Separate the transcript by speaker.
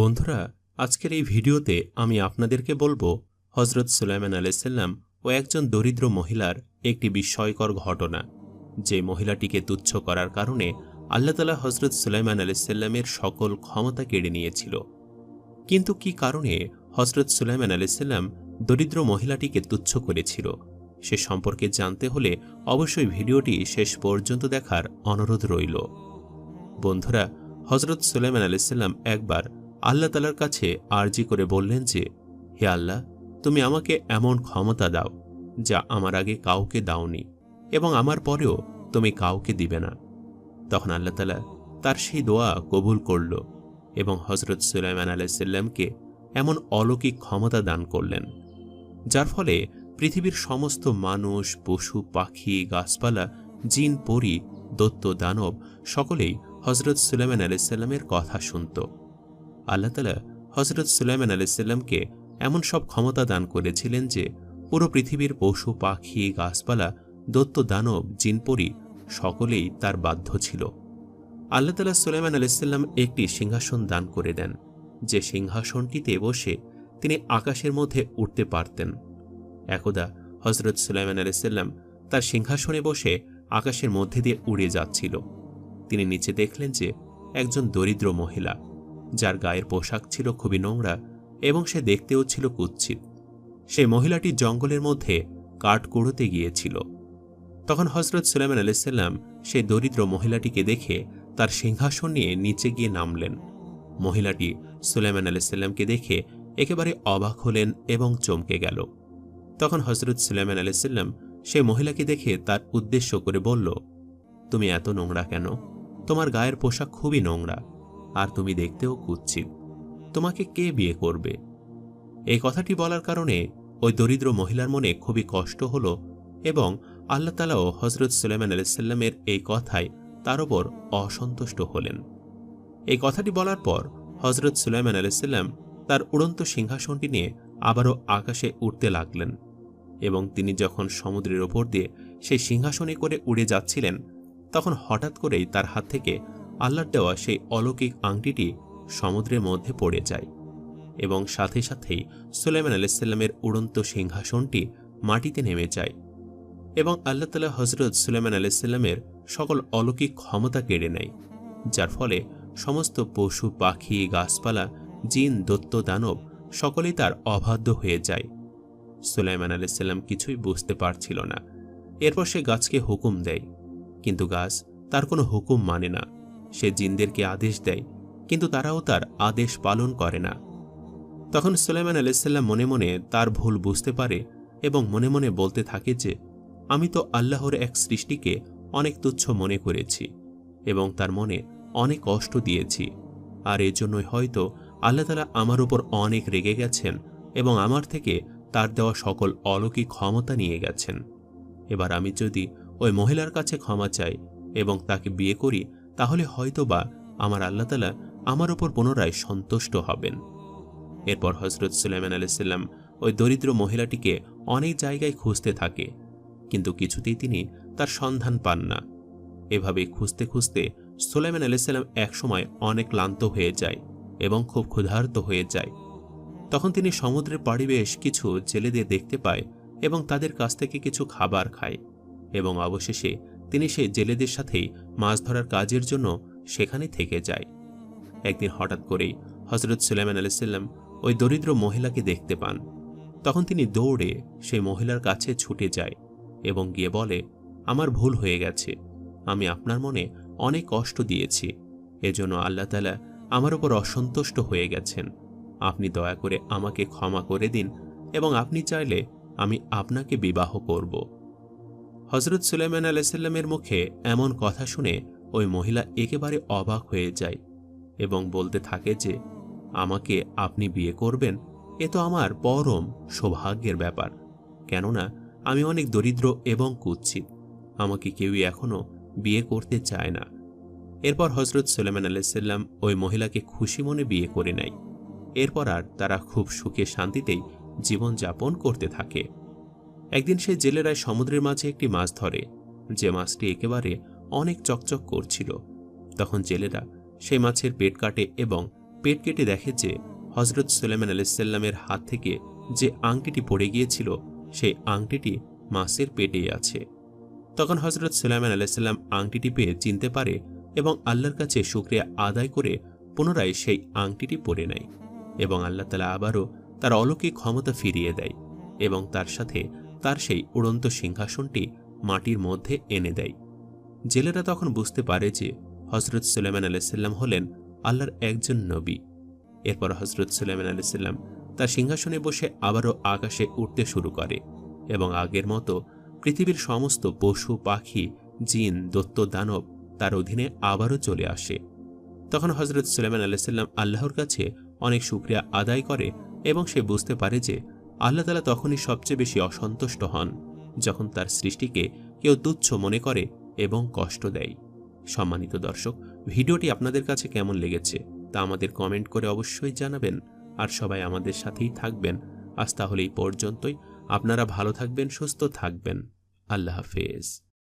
Speaker 1: বন্ধুরা, আজকের এই ভিডিওতে আমি আপনাদেরকে বলব হজরত সুলাইমান আলাইসাল্লাম ও একজন দরিদ্র মহিলার একটি বিস্ময়কর ঘটনা। যে মহিলাটিকে তুচ্ছ করার কারণে আল্লাহ তালা হজরত সুলাইমান আলাইসাল্লামের সকল ক্ষমতা কেড়ে নিয়েছিল। কিন্তু কি কারণে হজরত সুলাইমান আলাইসাল্লাম দরিদ্র মহিলাটিকে তুচ্ছ করেছিল, সে সম্পর্কে জানতে হলে অবশ্যই ভিডিওটি শেষ পর্যন্ত দেখার অনুরোধ রইল। বন্ধুরা হজরত সুলাইমান আলাইসাল্লাম একবার আল্লাহ তালার কাছে আর্জি করে বললেন যে, হে আল্লাহ, তুমি আমাকে এমন ক্ষমতা দাও, যা আমার আগে কাউকে দাওনি এবং আমার পরেও তুমি কাউকে দিবে না। তখন আল্লাহ তালা তার সেই দোয়া কবুল করল এবং হজরত সুলাইমান আলাইসাল্লামকে এমন অলৌকিক ক্ষমতা দান করলেন, যার ফলে পৃথিবীর সমস্ত মানুষ, পশু, পাখি, গাছপালা, জিন, পরি দত্ত দানব সকলেই হজরত সুলাইমান আলাইসাল্লামের কথা শুনত। আল্লাহ তালা হজরত সুলাইমান আলাইসাল্লামকে এমন সব ক্ষমতা দান করেছিলেন যে পুরো পৃথিবীর পশু, পাখি, গাছপালা দত্ত দানব, জিনপরি সকলেই তার বাধ্য ছিল। আল্লাহ তালা সুলাইমান আলাইসাল্লাম একটি সিংহাসন দান করে দেন। যে সিংহাসনটিতে বসে তিনি আকাশের মধ্যে উঠতে পারতেন। একদা হজরত সুলাইমান আলাইসাল্লাম তার সিংহাসনে বসে আকাশের মধ্যে দিয়ে উড়ে যাচ্ছিল। তিনি নিচে দেখলেন যে একজন দরিদ্র মহিলা। যার গায়ের পোশাক ছিল খুবই নোংরা এবং সে দেখতেও ছিল কুৎসিত। সেই মহিলাটি জঙ্গলের মধ্যে কাঠ কুড়োতে গিয়েছিল। তখন হজরত সুলাইমান আলাইসাল্লাম সেই দরিদ্র মহিলাটিকে দেখে তার সিংহাসন নিয়ে নিচে গিয়ে নামলেন। মহিলাটি সুলাইমান আলাইসাল্লামকে দেখে একেবারে অবাক হলেন এবং চমকে গেল। তখন হজরত সুলাইমান আলাইসাল্লাম সেই মহিলাকে দেখে তার উদ্দেশ্য করে বলল, তুমি এত নোংরা কেন? তোমার গায়ের পোশাক খুবই নোংরা। আর তুমি দেখতেও কুচ্ছিত তোমাকে কে বিয়ে করবে? এই কথাটি বলার কারণে ওই দরিদ্র মহিলার মনে খুবই কষ্ট হল এবং আল্লাহ তালাও হজরত সুলাইমান আলাইসাল্লামের এই কথায় তার ওপর অসন্তুষ্ট হলেন। এই কথাটি বলার পর হজরত সুলাইমান আলাইসাল্লাম তার উড়ন্ত সিংহাসনটি নিয়ে আবারও আকাশে উঠতে লাগলেন এবং তিনি যখন সমুদ্রের ওপর দিয়ে সেই সিংহাসনে করে উড়ে যাচ্ছিলেন, তখন হঠাৎ করেই তার হাত থেকে আল্লাহর দেওয়া সেই অলৌকিক আংটিটি সমুদ্রের মধ্যে পড়ে যায় এবং সাথে সাথেই সুলাইমান আলাইসাল্লামের উড়ন্ত সিংহাসনটি মাটিতে নেমে যায় এবং আল্লাহ তালা হজরত সুলাইমান আলাইসাল্লামের সকল অলৌকিক ক্ষমতা কেড়ে নেয়, যার ফলে সমস্ত পশু, পাখি, গাছপালা, জিন দত্ত দানব সকলেই তার অবাধ্য হয়ে যায়। সুলাইমান আলাইসাল্লাম কিছুই বুঝতে পারছিল না। এরপর সে গাছকে হুকুম দেয়, কিন্তু গাছ তার কোনো হুকুম মানে না। সে জিনদেরকে আদেশ দেয়, কিন্তু তারাও তার আদেশ পালন করে না। তখন সুলাইমান আলাইসাল্লাম মনে মনে তার ভুল বুঝতে পারে এবং মনে মনে বলতে থাকে যে, আমি তো আল্লাহর এক সৃষ্টিকে অনেক তুচ্ছ মনে করেছি এবং তার মনে অনেক কষ্ট দিয়েছি। আর এর জন্যই হয়তো আল্লাহ তালা আমার উপর অনেক রেগে গেছেন এবং আমার থেকে তার দেওয়া সকল অলৌকিক ক্ষমতা নিয়ে গেছেন। এবার আমি যদি ওই মহিলার কাছে ক্ষমা চাই এবং তাকে বিয়ে করি তাহলে হয়তোবা আমার আল্লাহ তালা আমার ওপর পুনরায় সন্তুষ্ট হবেন। এরপর হজরত সুলাইমান আলাইসাল্লাম ওই দরিদ্র মহিলাটিকে অনেক জায়গায় খুঁজতে থাকে, কিন্তু কিছুতেই তিনি তার সন্ধান পান না। এভাবে খুঁজতে খুঁজতে সুলাইমান আলাইসাল্লাম একসময় অনেক ক্লান্ত হয়ে যায় এবং খুব ক্ষুধার্ত হয়ে যায়। তখন তিনি সমুদ্রের পাড়ি বেশ কিছু জেলেদের দেখতে পায় এবং তাদের কাছ থেকে কিছু খাবার খায় এবং অবশেষে তিনি সেই জেলেদের সাথেই মাছ ধরার কাজের জন্য সেখানে থেকে যায়। একদিন হঠাৎ করেই হজরত সুলাইমান আলাইসাল্লাম ওই দরিদ্র মহিলাকে দেখতে পান। তখন তিনি দৌড়ে সেই মহিলার কাছে ছুটে যায় এবং গিয়ে বলে, আমার ভুল হয়ে গেছে। আমি আপনার মনে অনেক কষ্ট দিয়েছি। এজন্য আল্লাহ তালা আমার ওপর অসন্তুষ্ট হয়ে গেছেন। আপনি দয়া করে আমাকে ক্ষমা করে দিন এবং আপনি চাইলে আমি আপনাকে বিবাহ করব। হজরত সুলাইমান আলাইসাল্লামের মুখে এমন কথা শুনে ওই মহিলা একেবারে অবাক হয়ে যায় এবং বলতে থাকে যে, আমাকে আপনি বিয়ে করবেন? এ তো আমার পরম সৌভাগ্যের ব্যাপার। কেননা আমি অনেক দরিদ্র এবং কুৎসিত। আমাকে কেউই এখনও বিয়ে করতে চায় না। এরপর হজরত সুলেমান আলাইসাল্লাম ওই মহিলাকে খুশি মনে বিয়ে করে নেয়। এরপর আর তারা খুব সুখে শান্তিতেই জীবনযাপন করতে থাকে। একদিন সেই জেলেরায় সমুদ্রের মাঝে একটি মাছ ধরে, যে মাছটি একেবারে অনেক চকচক করছিল। তখন জেলেরা সেই মাছের পেট কাটে এবং পেট কেটে দেখে যে হজরত সুলেমান আলাইসাল্লামের হাত থেকে যে আংটিটি পড়ে গিয়েছিল, সেই আংটিটি মাছের পেটেই আছে। তখন হজরত সুলাইমান আলাইসাল্লাম আংটিটি পেয়ে চিনতে পারে এবং আল্লাহর কাছে শুক্রিয়া আদায় করে পুনরায় সেই আংটিটি পরে নেয় এবং আল্লাহ তালা আবারও তার অলৌকিক ক্ষমতা ফিরিয়ে দেয় এবং তার সাথে তার সেই উড়ন্ত সিংহাসনটি মাটির মধ্যে এনে দেয়। জেলেরা তখন বুঝতে পারে যে হজরত সুলেমান আলাইসাল্লাম হলেন আল্লাহর একজন নবী। এরপর হজরত সুলেমান আলাইসাল্লাম তার সিংহাসনে বসে আবারও আকাশে উঠতে শুরু করে এবং আগের মতো পৃথিবীর সমস্ত পশু, পাখি, জিন দত্ত দানব তার অধীনে আবারও চলে আসে। তখন হজরত সুলেমান আলাইসাল্লাম আল্লাহর কাছে অনেক শুক্রিয়া আদায় করে এবং সে বুঝতে পারে যে আল্লাহ তালা তখনই সবচেয়ে বেশি অসন্তুষ্ট হন, যখন তার সৃষ্টিকে কেউ তুচ্ছ মনে করে এবং কষ্ট দেয়। সম্মানিত দর্শক, ভিডিওটি আপনাদের কাছে কেমন লেগেছে তা আমাদের কমেন্ট করে অবশ্যই জানাবেন আর সবাই আমাদের সাথেই থাকবেন। আজ তাহলে এই পর্যন্তই। আপনারা ভালো থাকবেন, সুস্থ থাকবেন। আল্লাহ হাফেজ।